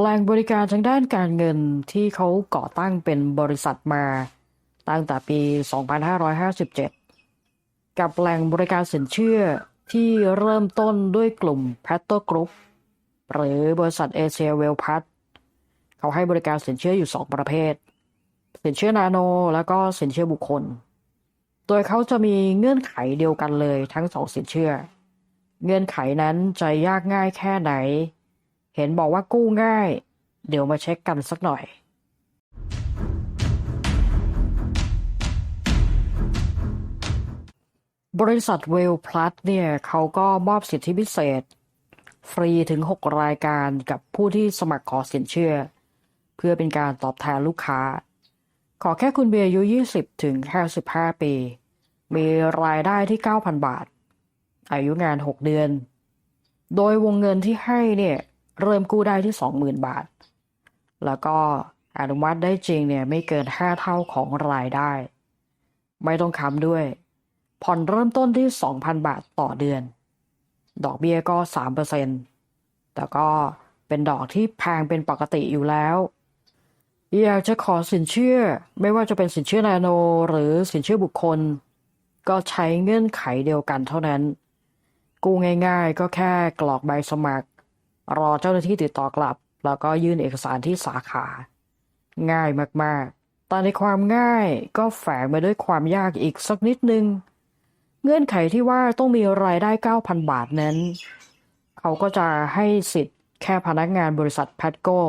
แหล่งบริการทางด้านการเงินที่เขาก่อตั้งเป็นบริษัทมา ตั้งแต่ปี 2557 กับแหล่งบริการสินเชื่อที่เริ่มต้นด้วยกลุ่ม p a t t o Group หรือบริษัทเอเชียเวลพัทเขาให้บริการสินเชื่ออยู่ 2 ประเภท สินเชื่อนาโน แล้วก็สินเชื่อบุคคล โดยเขาจะมีเงื่อนไขเดียวกันเลยทั้งสองสินเชื่อ เงื่อนไขนั้นจะยากง่ายแค่ไหน เห็นบอกว่ากู้ง่าย เดี๋ยวมาเช็คกันสักหน่อยบริษัทเวลพลัสเนี่ยเขาก็มอบสิทธิพิเศษ ฟรีถึง 6 รายการกับผู้ที่สมัครขอสินเชื่อ เพื่อเป็นการตอบแทนลูกค้า ขอแค่คุณเบียร์อายุ 20 ถึง 55 ปี มีรายได้ที่ 9,000 บาท อายุงาน 6 เดือน โดยวงเงินที่ให้เนี่ย เริ่มกู้ได้ที่ 20,000 บาท แล้วก็อนุมัติได้จริงเนี่ยไม่เกิน 5 เท่าของรายได้ ไม่ต้องค้ำด้วย ผ่อนเริ่มต้นที่ 2,000 บาทต่อเดือน ดอกเบี้ยก็ 3%แต่ก็เป็นดอกที่แพงเป็นปกติอยู่แล้ว อยากจะขอสินเชื่อไม่ว่าจะเป็นสินเชื่อนาโน หรือสินเชื่อบุคคล ก็ใช้เงื่อนไขเดียวกันเท่านั้น กู้ง่าย ๆ ก็แค่กรอกใบสมัคร รอเจ้าหน้าที่ติดต่อกลับ แล้วก็ยื่นเอกสารที่สาขา ง่ายมากๆ แต่ในความง่ายก็แฝงมาด้วยความยากอีกสักนิดนึง เงื่อนไขที่ว่าต้องมีรายได้ 9,000 บาทนั้น เขาก็จะให้สิทธิ์แค่พนักงานบริษัทแพทโก้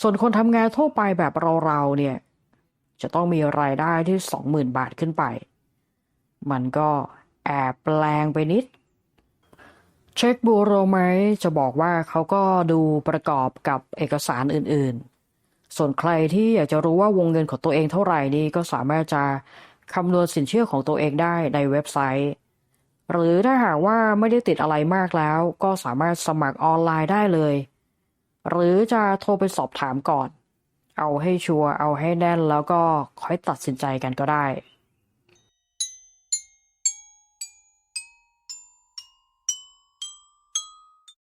ส่วนคนทำงานทั่วไปแบบเราๆเนี่ย จะต้องมีรายได้ที่ 20,000 บาทขึ้นไป มันก็แอบแปลงไปนิด เช็คบูโรไหมจะบอกว่าเขาก็ดูประกอบกับเอกสารอื่นๆ ส่วนใครที่อยากจะรู้ว่าวงเงินของตัวเองเท่าไหร่นี่ก็สามารถจะคำนวณสินเชื่อของตัวเองได้ในเว็บไซต์ หรือถ้าหากว่าไม่ได้ติดอะไรมากแล้ว ก็สามารถสมัครออนไลน์ได้เลย หรือจะโทรไปสอบถามก่อน เอาให้ชัวร์เอาให้แน่นแล้วก็ค่อยตัดสินใจกันก็ได้